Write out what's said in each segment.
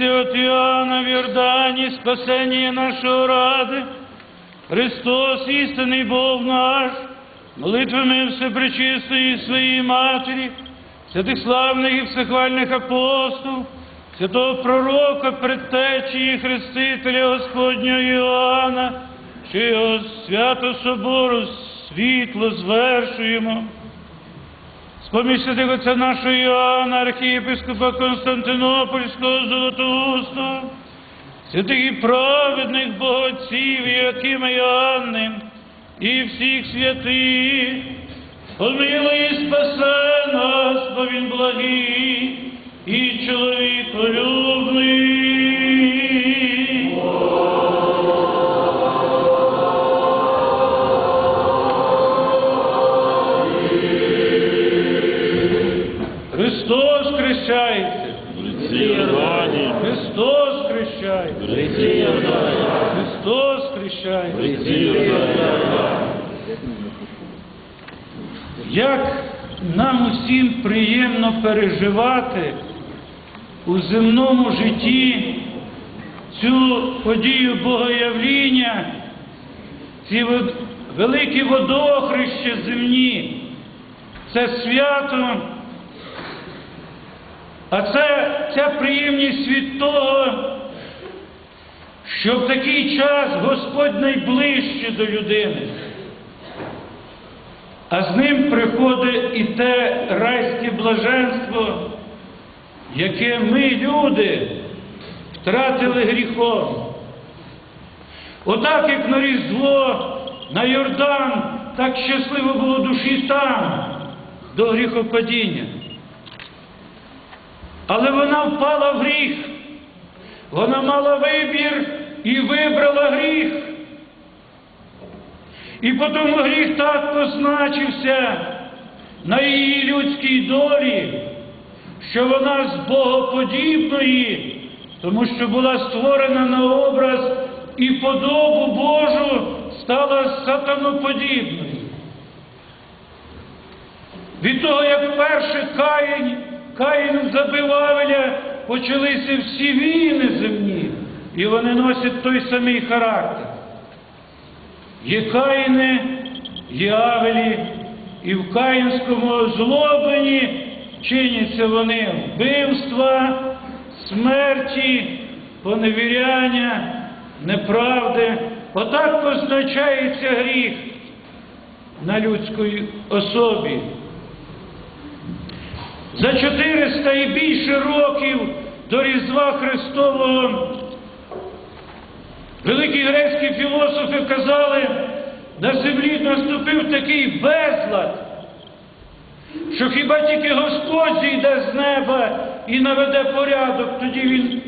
от Иоанна в Йордані, спасення нашого ради, Христос, істинний Бог наш, молитвами Всепречистої своєї Матері, святих славних і всехвальних апостол, святого пророка, предтечії Хрестителя Господнього Іоанна, що його свято собору світло звершуємо. Споміж отця нашого Іоанна, архієпископа Константинопольського Золотоустого, святих і праведних богоців Іакима Іоанни і всіх святих, помилуй і спасе нас, бо він благий і чоловіколюбний. Як нам усім приємно переживати у земному житті цю подію Богоявління, ці великі водохреща земні, це свято, а це ця приємність від того, що в такий час Господь найближче до людини. А з ним приходить і те райське блаженство, яке ми, люди, втратили гріхом. Отак, як на Різдво, на Йордан, так щасливо було душі там, до гріхопадіння. Але вона впала в гріх. Вона мала вибір і вибрала гріх. І потім гріх так позначився на її людській долі, що вона з Богоподібної, тому що була створена на образ і подобу Божу, стала сатаноподібною. Від того, як перше Каїн, Каїн забив Авеля, почалися всі війни земні, і вони носять той самий характер. Є Каїни, є Авелі, і в Каїнському озлобленні чиняться вони вбивства, смерті, поневіряння, неправди. Отак позначається гріх на людській особі. За 400 і більше років до Різдва Христового великі грецькі філософи казали, на землі наступив такий безлад, що хіба тільки Господь зійде з неба і наведе порядок, тоді він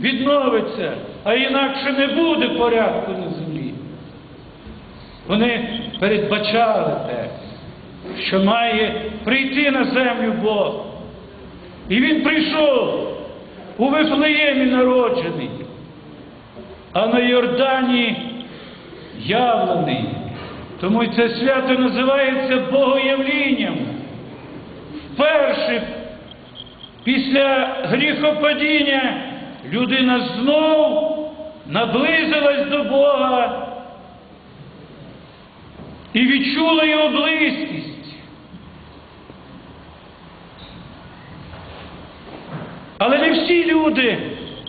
відновиться, а інакше не буде порядку на землі. Вони передбачали те, що має прийти на землю Бог. І він прийшов у Вифлеємі народжений, а на Йордані явлений. Тому це свято називається Богоявлінням. Вперше після гріхопадіння людина знов наблизилась до Бога і відчула його близькість. Але не всі люди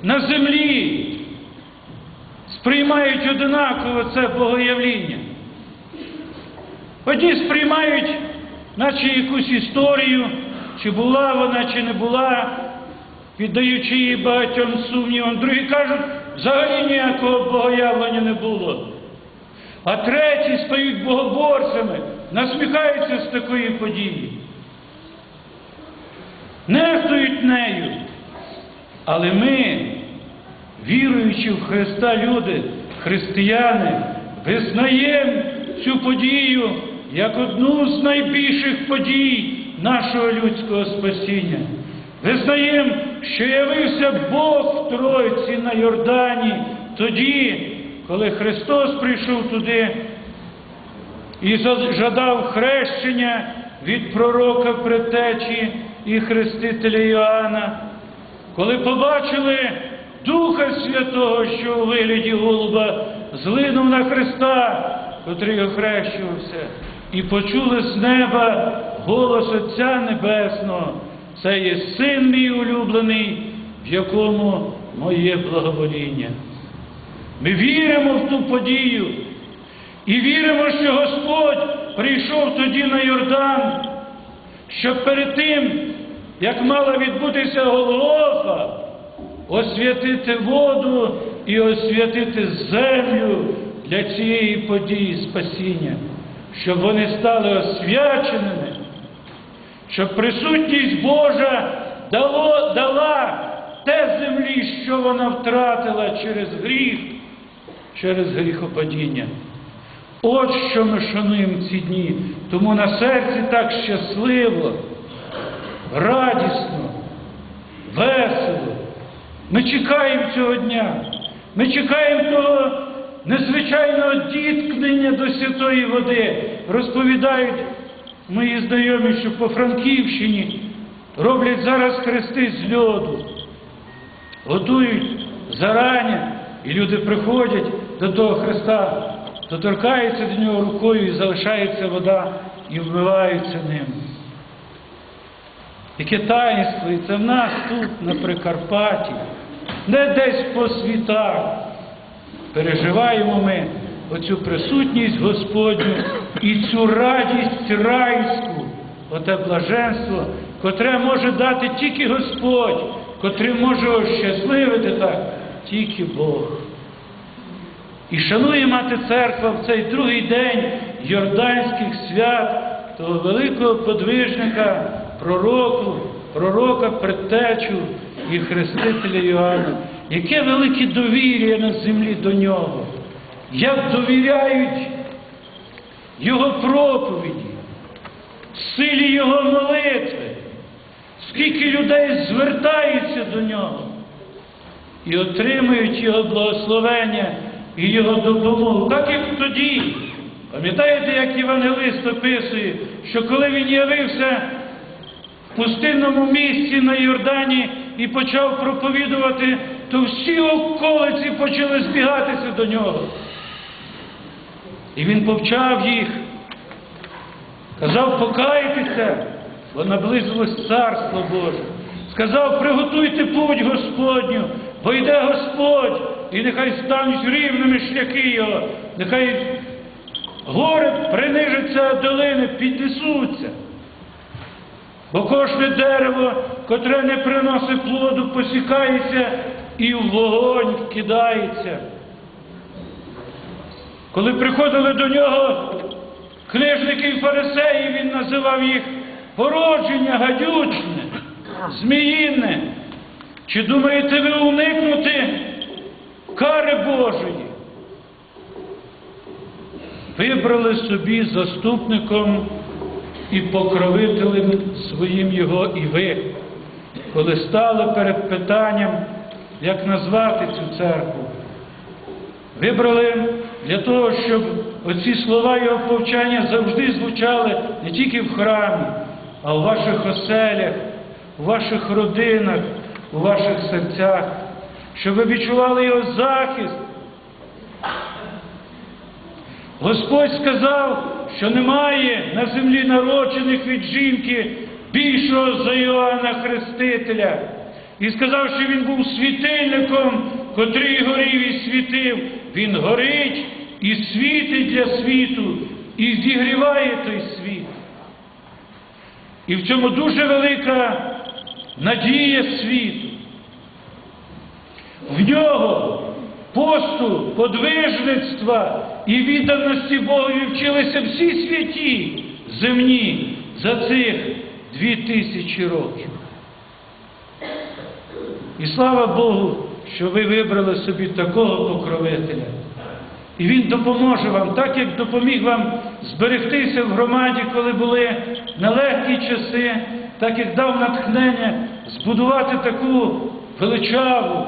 на землі сприймають одинаково це богоявління. Одні сприймають, наче якусь історію, чи була вона, чи не була, піддаючи її багатьом сумнівам. Другі кажуть, взагалі ніякого богоявлення не було. А треті стають богоборцями, насміхаються з такої події. Нехтують нею. Але ми, віруючи в Христа люди, християни, визнаємо цю подію як одну з найбільших подій нашого людського спасіння. Визнаємо, що явився Бог в Тройці на Йордані тоді, коли Христос прийшов туди і жадав хрещення від пророка предтечі і хрестителя Іоанна, коли побачили Духа Святого, що у вигляді голуба злинув на Христа, котрий охрещувався, і почули з неба голос Отця Небесного. Це є син мій улюблений, в якому моє благовоління. Ми віримо в ту подію і віримо, що Господь прийшов тоді на Йордан, щоб перед тим, як мала відбутися Голгофа, освятити воду і освятити землю для цієї події спасіння, щоб вони стали освяченими, щоб присутність Божа дало, дала те землі, що вона втратила через гріх, через гріхопадіння. От що ми шануємо ці дні, тому на серці так щасливо, радісно, весело. Ми чекаємо цього дня. Ми чекаємо того незвичайного діткнення до святої води. Розповідають мої знайомі, що по Франківщині роблять зараз хрести з льоду, готують зарані, і люди приходять до того хреста, доторкаються до нього рукою і залишається вода і вмиваються ним. Яке це в нас тут, на Прикарпатті, не десь по світах. Переживаємо ми оцю присутність Господню і цю радість райську, оте блаженство, котре може дати тільки Господь, котрий може ощасливити так тільки Бог. І шанує мати церква в цей другий день Йорданських свят того великого подвижника, пророку, пророка, предтечу і хрестителя Йоанна. Яке велике довір'я на землі до нього, як довіряють Його проповіді, силі Його молитви, скільки людей звертаються до нього і отримують Його благословення і Його допомогу. Так як тоді. Пам'ятаєте, як Євангелист описує, що коли він явився пустинному місці на Йордані і почав проповідувати, то всі околиці почали збігатися до нього. І він повчав їх, казав, покайтеся, бо наблизилось Царство Боже. Сказав, приготуйте путь Господню, бо йде Господь, і нехай стануть рівними шляхи Його, нехай гори принижаться, долини піднесуться. Бо кожне дерево, котре не приносить плоду, посікається і в вогонь вкидається. Коли приходили до нього книжники і фарисеї, він називав їх породження гадючне, зміїне. Чи думаєте ви уникнути кари Божої? Вибрали собі заступником і покровителем своїм його і ви, коли стали перед питанням, як назвати цю церкву. Вибрали для того, щоб оці слова його повчання завжди звучали не тільки в храмі, а у ваших оселях, у ваших родинах, у ваших серцях, щоб ви відчували його захист. Господь сказав, що немає на землі народжених від жінки більшого за Іоанна Хрестителя. І сказав, що він був світильником, котрий горів і світив. Він горить і світить для світу, і зігріває той світ. І в цьому дуже велика надія світу. В нього посту, подвижництва і відданості Богові вчилися всі святі земні за цих дві тисячі років. І слава Богу, що ви вибрали собі такого покровителя. І Він допоможе вам, так як допоміг вам зберегтися в громаді, коли були нелегкі часи, так як дав натхнення збудувати таку величаву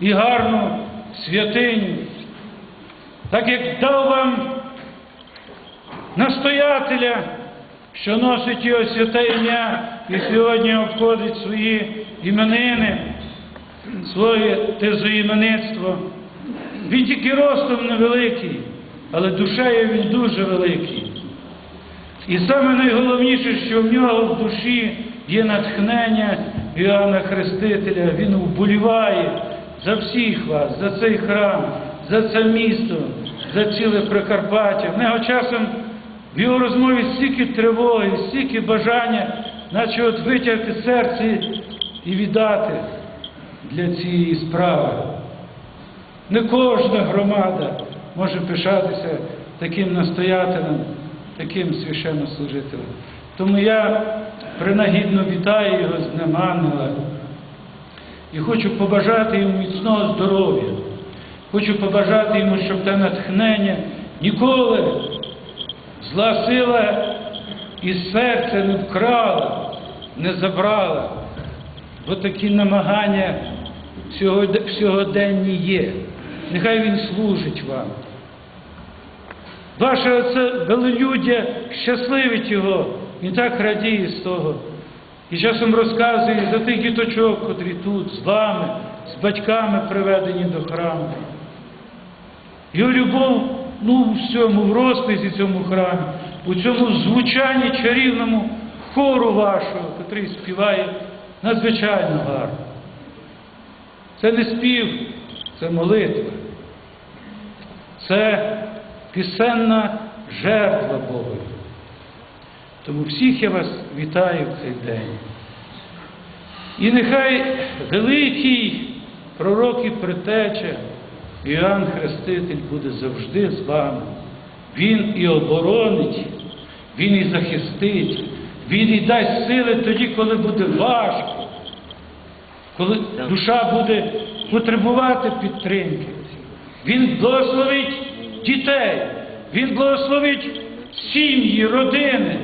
і гарну святиню, так як дав вам настоятеля, що носить його святе ім'я і сьогодні обходить свої іменини, своє тезоіменництво. Він тільки ростом невеликий, але душею він дуже великий. І саме найголовніше, що в нього в душі є натхнення Іоанна Хрестителя. Він вболіває за всіх вас, за цей храм, за це місто, за ціле Прикарпаття. В нього часом в його розмові стільки тривоги, стільки бажання, наче от витягти серце і віддати для цієї справи. Не кожна громада може пишатися таким настоятелем, таким священнослужителем. Тому я принагідно вітаю його з Днем і хочу побажати йому міцного здоров'я. Хочу побажати йому, щоб те натхнення ніколи зла сила із серця не вкрала, не забрала, бо такі намагання сьогоденні є. Нехай він служить вам. Ваше оце велелюддя щасливить його, він так радіє з того. І часом розказує за тих діточок, котрі тут з вами, з батьками приведені до храму. Його любов ну, в всьому, в розписі цьому храмі, у цьому звучанні чарівному хору вашого, котрий співає надзвичайно гарно. Це не спів, це молитва. Це пісенна жертва Богу. Тому всіх я вас вітаю в цей день. І нехай великий пророк і притеча Іоанн Хреститель буде завжди з вами. Він і оборонить, він і захистить, він і дасть сили тоді, коли буде важко, коли душа буде потребувати підтримки. Він благословить дітей, він благословить сім'ї, родини,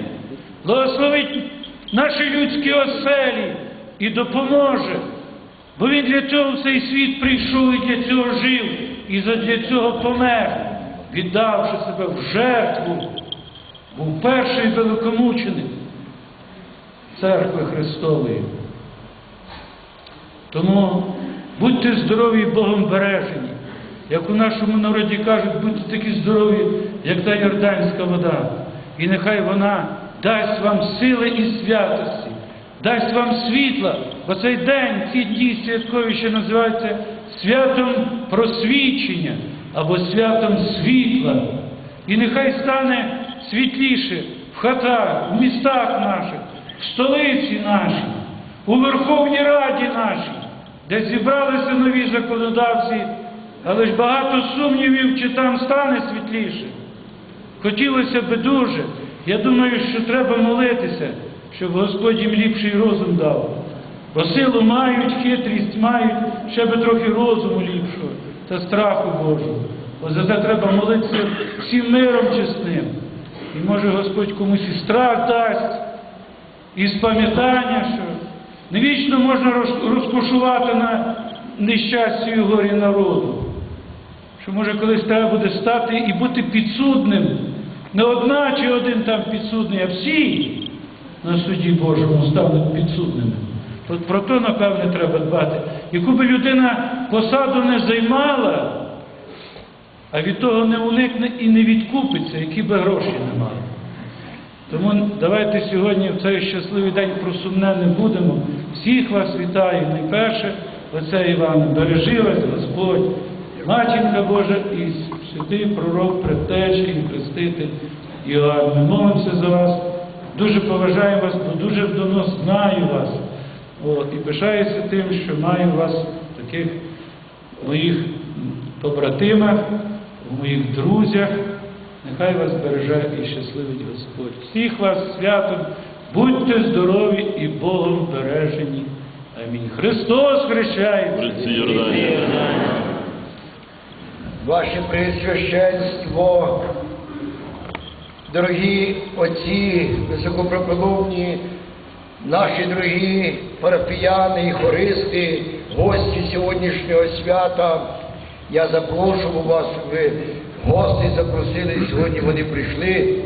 благословить наші людські оселі і допоможе. Бо він для цього в цей світ прийшов і для цього жив, і для цього помер, віддавши себе в жертву, був перший великомученик церкви Христової. Тому будьте здорові і Богом бережені. Як у нашому народі кажуть, будьте такі здорові, як та Йорданська вода. І нехай вона дасть вам сили і святості, дасть вам світла, бо цей день, ці дні святкові ще називаються святом просвічення або святом світла. І нехай стане світліше в хатах, в містах наших, в столиці нашій, у Верховній Раді нашій, де зібралися нові законодавці, але ж багато сумнівів, чи там стане світліше. Хотілося би дуже. Я думаю, що треба молитися, щоб Господь їм ліпший розум дав. Бо силу мають, хитрість мають, ще би трохи розуму ліпшого та страху Божого. Бо за це треба молитися всім миром чесним. І може Господь комусь і страх дасть, і спам'ятання, що не вічно можна розкошувати на нещасті і горі народу. Що може колись треба буде стати і бути підсудним. Не одна чи один там підсудний, а всі на суді Божому стануть підсудними. От про то, напевне, треба дбати. Яку би людина посаду не займала, а від того не уникне і не відкупиться, які би гроші не мали. Тому давайте сьогодні в цей щасливий день про сумне не будемо. Всіх вас вітаю. Найперше, оце Іван, бережи вас Господь, Матінка Божа і святий пророк, предтеча і хреститель Іоанн. Ми молимося за вас, дуже поважаємо вас, бо дуже давно знаю вас. О, і пишаюся тим, що маю вас таких моїх побратимах, моїх друзях. Нехай вас береже і щасливить Господь. Всіх вас святом, будьте здорові і Богом бережені. Амінь. Христос Йордані. Ваше Преосвященство, дорогі отці, високопропиловні, наші дорогі парафіяни і хористи, гості сьогоднішнього свята, я запрошую вас, ви гості запросили, сьогодні вони прийшли.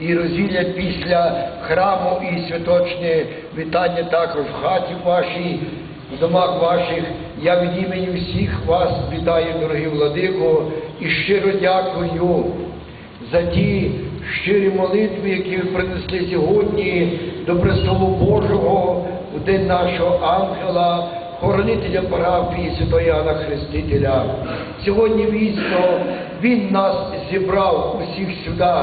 і розділять після храму і святочне вітання також в хаті вашій, в домах ваших. Я від імені всіх вас вітаю, дорогі владико, і щиро дякую за ті щирі молитви, які ви принесли сьогодні до престолу Божого у день нашого ангела, хоронителя парафії Святого Іоанна Хрестителя. Сьогодні вісно Він нас зібрав усіх сюди,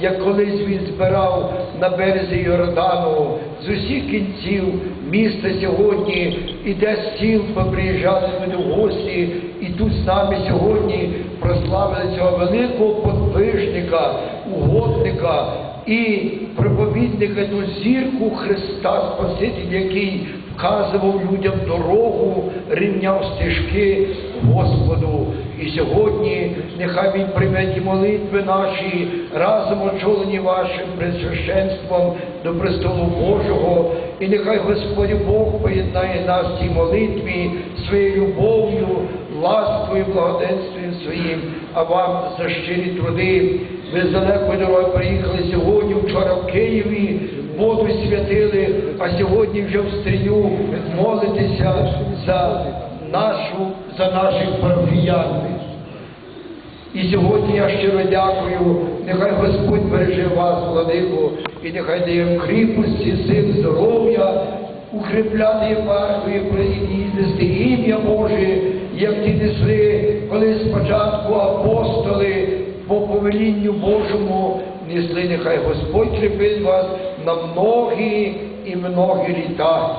як колись він збирав на березі Йордану з усіх кінців міста сьогодні, і де сіл поприїжджали люди в гості, і тут з нами сьогодні прославили цього великого подвижника, угодника і проповідника до зірку Христа Спасителя, який вказував людям дорогу, рівняв стежки Господу. І сьогодні нехай Він прийме молитви наші, разом очолені вашим пресвященством до престолу Божого, і нехай Господь Бог поєднає нас в цій молитві своєю любов'ю, ласкою, благоденствием своїм, а вам за щирі труди. Ви з далекої дороги приїхали сьогодні, вчора в Києві, воду святили, а сьогодні вже в стрію молитеся за нашу, за наших парафіян. І сьогодні я щиро дякую, нехай Господь береже вас, владику, і нехай дає кріпості, сил, здоров'я, укріпляти єпархію, і нести ім'я Боже, як ті несли, коли спочатку апостоли по повелінню Божому несли, нехай Господь кріпить вас на многі і многі літа.